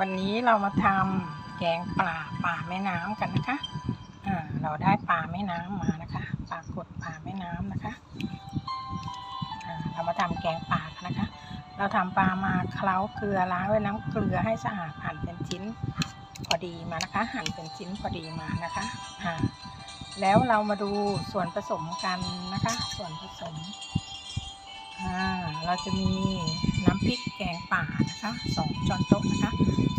วันนี้เรามาทำแกงปลาป่าแม่น้ำกันนะคะอ่าเราได้ปลาแม่น้ำมานะคะ ปลากดปลาแม่น้ำนะคะอ่าเรามาทำแกงปลากันนะคะ เราทำปลามาเคล้าเกลือล้างด้วยน้ำเกลือให้สะอาดหั่นเป็นชิ้นพอดีมานะคะ หั่นเป็นชิ้นพอดีมานะคะอ่าแล้วเรามาดูส่วนผสมกันนะคะ ส่วนผสม เราจะมีน้ำพริกแกงป่านะคะสองช้อนโต๊ะนะคะ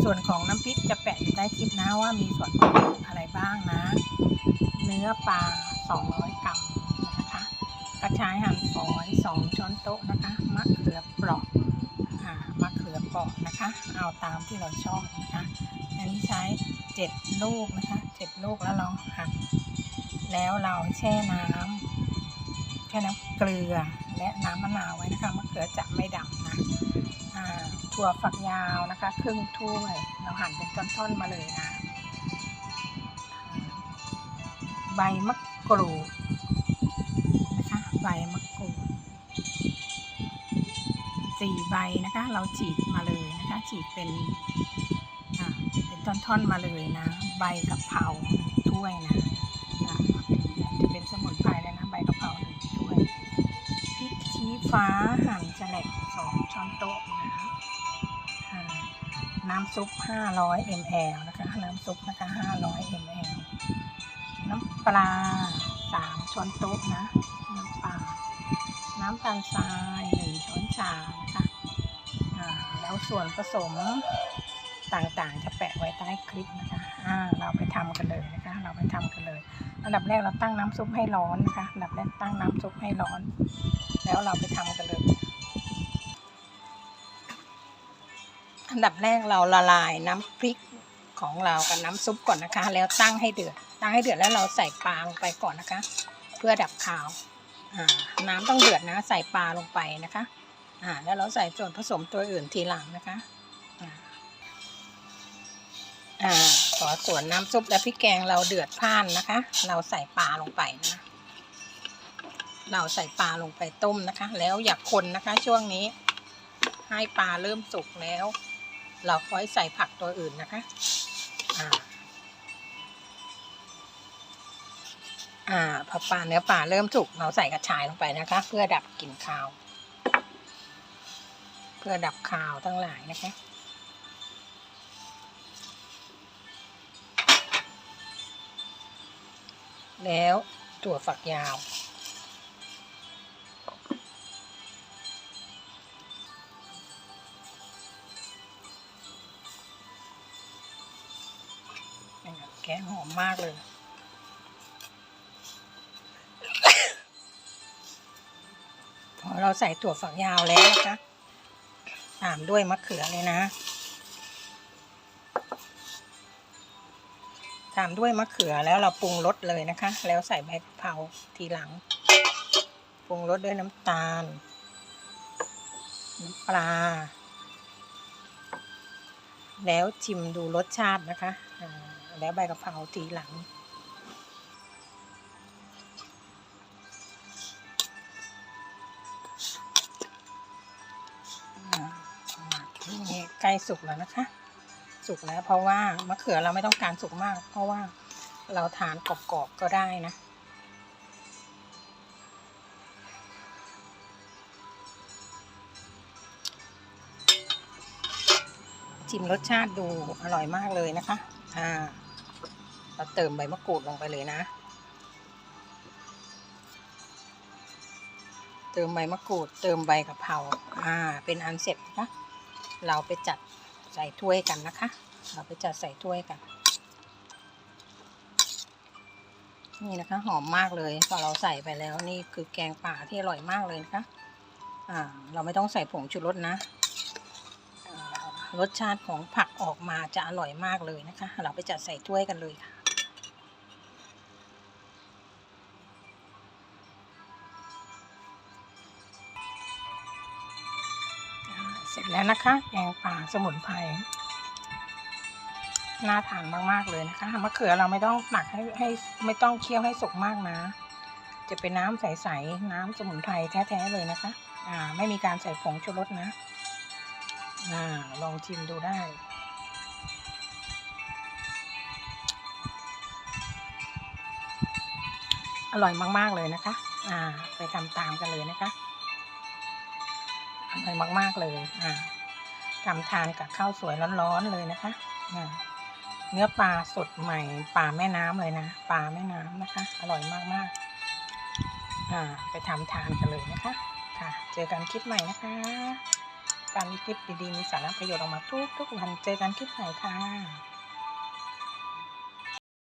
ส่วนของน้ำพริกจะแปะอยู่ใต้คลิปนะว่ามีส่วนประกอบอะไรบ้างนะ เนื้อปลา 200 กรัมนะคะ กระชายหั่นฝอย2ช้อนโต๊ะนะคะ มะเขือเปราะอ่ามะเขือเปราะนะคะ เอาตามที่เราชอบนะคะ อันนี้ใช้ 7 ลูกนะคะ 7 ลูกแล้วเราหั่นแล้วเราแช่น้ำ ค่น้ำเกลือและน้ำมะนาวไว้นะคะมะเขือจะไม่ดำนะถั่วฝักยาวนะคะครึ่งถ้วยเราหั่นเป็นท่อนๆมาเลยนะใบมะกรูดนะคะใบมะกรูดสี่ใบนะคะ เราฉีกมาเลยนะคะ ฉีกเป็นเป็นท่อนๆมาเลยนะ ใบกะเพราถ้วยนะจะเป็นสมุนไพร ฟ้าหั่นแฉลบสองช้อนโต๊ะนะอ่าน้ำซุป 500 ml นะคะ น้ำซุปนะคะ 500 ml น้ำปลา 3 ช้อนโต๊ะนะ น้ำปลา น้ำตาลทราย 1 ช้อนชา นะคะอ่าแล้วส่วนผสมต่างๆ จะแปะไว้ใต้คลิปนะคะเราไปทำกันเลยนะคะ เราไปทำกันเลย อันดับแรกเราตั้งน้ำซุปให้ร้อนนะคะ อันดับแรกตั้งน้ำซุปให้ร้อน แล้วเราไปทำกันเลย อันดับแรกเราละลายน้ำพริกของเรากับน้ำซุปก่อนนะคะ แล้วตั้งให้เดือด ตั้งให้เดือดแล้วเราใส่ปลาลงไปก่อนนะคะ เพื่อดับคาวน้ำต้องเดือดนะ ใส่ปลาลงไปนะคะอ่าแล้วเราใส่ส่วนผสมตัวอื่นทีหลังนะคะอ่าอ่าขอส่วนน้ำซุปและพริกแกงเราเดือดพ่านนะคะ เราใส่ปลาลงไปนะ เราใส่ปลาลงไปต้มนะคะ แล้วอย่าคนนะคะ ช่วงนี้ ให้ปลาเริ่มสุกแล้ว เราค่อยใส่ผักตัวอื่นนะคะอ่าอ่าพอปลาเนื้อปลาเริ่มสุกเราใส่กระชายลงไปนะคะ เพื่อดับกลิ่นคาว เพื่อดับคาวทั้งหลายนะคะแล้วถั่วฝักยาว แกงหอมมากเลย พอเราใส่ถั่วฝักยาวแล้วนะคะตามด้วยมะเขือเลยนะตามด้วยมะเขือแล้วเราปรุงรสเลยนะคะ แล้วใส่ใบกะเพราทีหลัง ปรุงรสด้วยน้ำตาล น้ำปลา แล้วชิมดูรสชาตินะคะ แล้วใบกะเพราทีหลัง นี้ใกล้สุกแล้วนะคะ สุกแล้วเพราะว่ามะเขือเราไม่ต้องการสุกมาก เพราะว่าเราทานกรอบๆก็ได้นะชิมรสชาติดูอร่อยมากเลยนะคะ อ่า เราเติมใบมะกรูดลงไปเลยนะ เติมใบมะกรูด เติมใบกะเพรา อ่า เป็นอันเสร็จนะคะเราไปจัดใส่ถ้วยกันนะคะ เราไปจัดใส่ถ้วยกัน นี่นะคะ หอมมากเลยพอเราใส่ไปแล้วนี่คือแกงป่าที่อร่อยมากเลยนะคะ อ่า เราไม่ต้องใส่ผงชูรสนะรสชาติของผักออกมาจะอร่อยมากเลยนะคะ เราไปจัดใส่ถ้วยกันเลยค่ะ เสร็จแล้วนะคะแกงป่าสมุนไพรน่าทานมากๆเลยนะคะมะเขือเราไม่ต้องหมักให้ให้ไม่ต้องเคี่ยวให้สุกมากนะ จะเป็นน้ำใสๆน้ำสมุนไพรแท้ๆเลยนะคะ อ่า ไม่มีการใส่ผงชูรสนะ อ่า ลองชิมดูได้อร่อยมาก ๆ เลยนะคะ อ่า ไปทำตามกันเลยนะคะ อร่อยมาก ๆ เลยอ่าทำทานกับข้าวสวยร้อนๆเลยนะคะอ่าเนื้อปลาสดใหม่ปลาแม่น้ำเลยนะปลาแม่น้ำนะคะ อร่อยมากๆอ่าไปทำทานกันเลยนะคะ ค่ะ เจอกันคลิปใหม่นะคะการมีคลิปดีๆมีสาระประโยชน์ออกมาทุกๆวันเจอกันคลิปใหม่ค่ะ